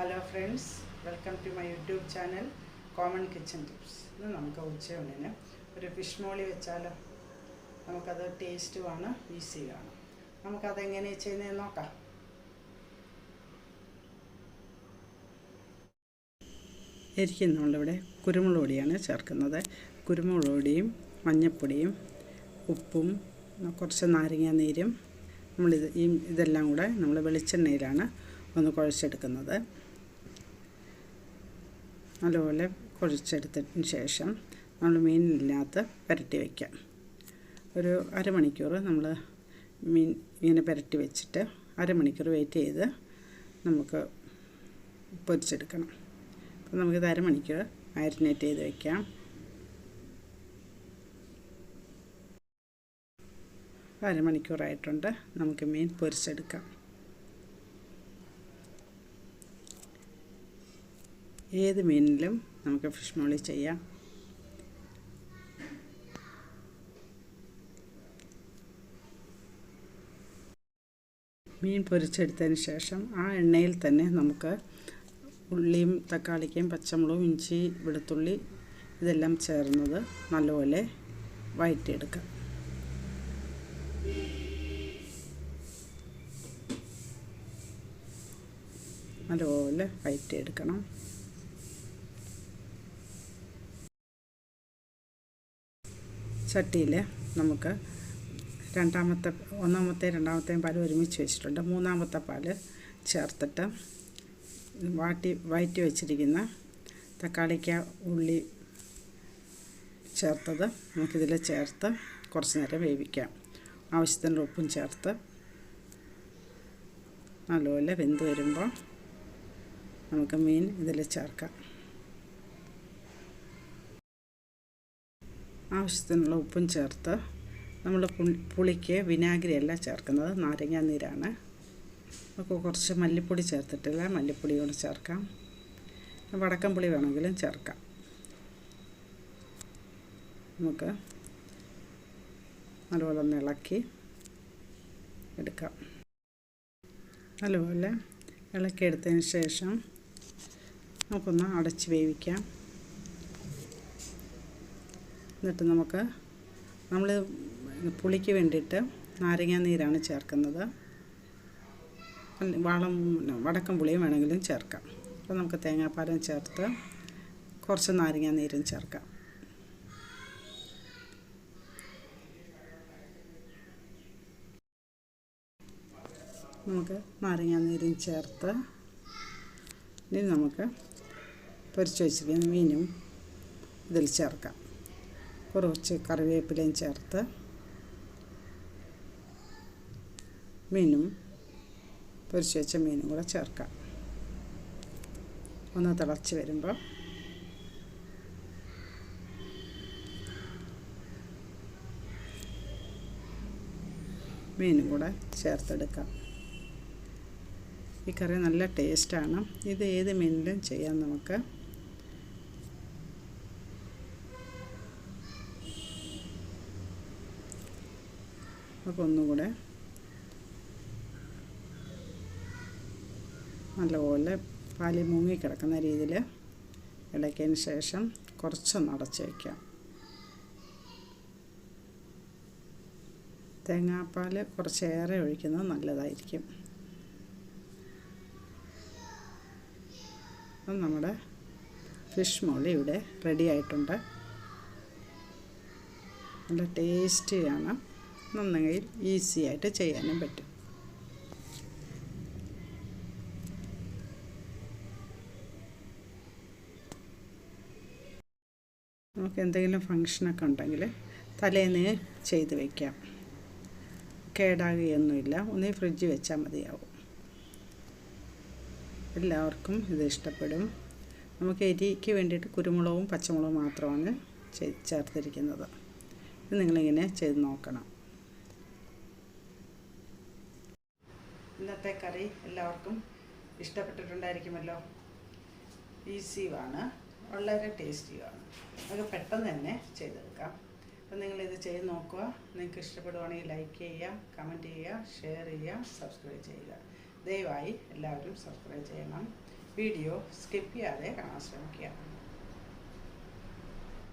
Hello friends welcome to my YouTube channel common kitchen tips ഇന്ന് നമുക്ക് ഉച്ചയൂണിന് ഒരു fish മോളി വെച്ചാലോ? നമുക്കത് ടേസ്റ്റുമാണ് നമുക്കത് നമുക്കതെങ്ങനെ ചെയ്യുന്നതെന്ന് നോക്കാം. എനിക്ക് നമ്മളിവിടെ കുരുമുളക് പൊടിയാണ് ചേർക്കുന്നത്. കുരുമുളക് പൊടിയും മഞ്ഞൾപ്പൊടിയും ഉപ്പും കുറച്ച് നാരങ്ങ നീരും. നമ്മളിത് ഈ ഇതെല്ലാം കൂടെ നമ്മൾ വെളിച്ചെണ്ണയിലാണ് ഒന്ന് കുഴച്ചെടുക്കുന്നത്. നല്ലപോലെ കുഴച്ചെടുത്തതിന് ശേഷം നമ്മൾ മീനില്ലാത്ത പുരട്ടി വയ്ക്കാം. ഒരു അരമണിക്കൂർ നമ്മൾ മീൻ ഇങ്ങനെ പുരട്ടി വെച്ചിട്ട് അരമണിക്കൂർ വെയിറ്റ് ചെയ്ത് നമുക്ക് പൊരിച്ചെടുക്കണം. അപ്പോൾ നമുക്കിത് അരമണിക്കൂർ മാരിനേറ്റ് ചെയ്ത് വയ്ക്കാം അരമണിക്കൂറായിട്ടുണ്ട് നമുക്ക് മീൻ പൊരിച്ചെടുക്കാം. ഏത് മീനിലും നമുക്ക് ഫിഷ് മോളി ചെയ്യാം. മീൻ പൊരിച്ചെടുത്തതിന് ശേഷം ആ എണ്ണയിൽ തന്നെ നമുക്ക് ഉള്ളിയും തക്കാളിക്കയും പച്ചമുളകും ഇഞ്ചി വെളുത്തുള്ളി ഇതെല്ലാം ചേർന്നത് നല്ലപോലെ വഴറ്റിയെടുക്കാം നല്ലപോലെ വഴറ്റിയെടുക്കണം ചട്ടിയിൽ നമുക്ക് രണ്ടാമത്തെ ഒന്നാമത്തെ രണ്ടാമത്തെയും പാൽ ഒരുമിച്ച് വെച്ചിട്ടുണ്ട്. മൂന്നാമത്തെ പാൽ ചേർത്തിട്ട് വാട്ടി വയറ്റി വെച്ചിരിക്കുന്ന തക്കാളിക്ക ഉള്ളി ചേർത്തത് നമുക്കിതിൽ ചേർത്ത് കുറച്ച് നേരം വേവിക്കാം. ആവശ്യത്തിനുള്ള ഉപ്പും ചേർത്ത് നല്ലപോലെ വെന്ത് വരുമ്പോൾ നമുക്ക് മീൻ ഇതിൽ ചേർക്കാം. ആവശ്യത്തിനുള്ള ഉപ്പും ചേർത്ത് നമ്മൾ പുളിക്ക് വിനാഗിരിയല്ല ചേർക്കുന്നത് നാരങ്ങ നീരാണ്. നമുക്ക് കുറച്ച് മല്ലിപ്പൊടി ചേർത്തിട്ടില്ല മല്ലിപ്പൊടി കൂടെ ചേർക്കാം. വടക്കൻ പുളി വേണമെങ്കിലും ചേർക്കാം. നമുക്ക് നല്ലപോലെ ഒന്ന് ഇളക്കി എടുക്കാം. നല്ലപോലെ ഇളക്കിയെടുത്തതിന് ശേഷം നമുക്കൊന്ന് അടച്ച് വേവിക്കാം. എന്നിട്ട് നമുക്ക് നമ്മൾ പുളിക്ക് വേണ്ടിയിട്ട് നാരങ്ങ നീരാണ് ചേർക്കുന്നത്. വളം വടക്കം പുളിയും വേണമെങ്കിലും ചേർക്കാം. അപ്പോൾ നമുക്ക് തേങ്ങാപ്പാലും ചേർത്ത് കുറച്ച് നാരങ്ങ നീരും ചേർക്കാം. നമുക്ക് നാരങ്ങ നീരും ചേർത്ത് ഇനി നമുക്ക് പൊരിച്ചു വെച്ചിരിക്കുന്ന മീനും ഇതിൽ ചേർക്കാം. കുറച്ച് കറിവേപ്പിലയും ചേർത്ത് മീനും പൊരിച്ച് വെച്ച മീനും കൂടെ ചേർക്കാം. ഒന്ന് തിളച്ച് വരുമ്പോൾ മീനും കൂടെ ചേർത്തെടുക്കാം. ഈ കറി നല്ല ടേസ്റ്റാണ്. ഇത് ഏത് മീനിലും ചെയ്യാം നമുക്ക്. അപ്പോൾ ഒന്നുകൂടെ നല്ലപോലെ പാൽ മുങ്ങി കിടക്കുന്ന രീതിയിൽ ഇളക്കിയതിന് ശേഷം കുറച്ചൊന്ന് അടച്ച് വയ്ക്കാം. തേങ്ങാപ്പാൽ കുറച്ചേറെ ഒഴിക്കുന്നത് നല്ലതായിരിക്കും. അപ്പം നമ്മുടെ ഫിഷ് മോളി ഇവിടെ റെഡി ആയിട്ടുണ്ട്. നല്ല ടേസ്റ്റിയാണ് നന്നായി ഈസി ആയിട്ട് ചെയ്യാനും പറ്റും. നമുക്ക് എന്തെങ്കിലും ഫങ്ഷനൊക്കെ ഉണ്ടെങ്കിൽ തലേന്ന് ചെയ്ത് വയ്ക്കാം കേടാകുകയൊന്നുമില്ല. ഒന്ന് ഫ്രിഡ്ജ് വെച്ചാൽ മതിയാവും. എല്ലാവർക്കും ഇത് ഇഷ്ടപ്പെടും. നമുക്ക് എരിക്ക് വേണ്ടിയിട്ട് കുരുമുളകും പച്ചമുളകും മാത്രമാണ് ചേർത്തിരിക്കുന്നത്. ഇത് നിങ്ങളിങ്ങനെ ചെയ്ത് നോക്കണം. ഇന്നത്തെ കറി എല്ലാവർക്കും ഇഷ്ടപ്പെട്ടിട്ടുണ്ടായിരിക്കുമല്ലോ. ഈസിയുമാണ്. വളരെ ടേസ്റ്റിയുമാണ്. നമുക്ക് പെട്ടെന്ന് തന്നെ ചെയ്തെടുക്കാം. അപ്പം നിങ്ങളിത് ചെയ്ത് നോക്കുക. നിങ്ങൾക്ക് ഇഷ്ടപ്പെടുവാണെങ്കിൽ ലൈക്ക് ചെയ്യുക കമന്റ് ചെയ്യുക ഷെയർ ചെയ്യുക സബ്സ്ക്രൈബ് ചെയ്യുക. ദയവായി എല്ലാവരും സബ്സ്ക്രൈബ് ചെയ്യണം. വീഡിയോ സ്കിപ്പ് ചെയ്യാതെ കാണാൻ ശ്രമിക്കുക.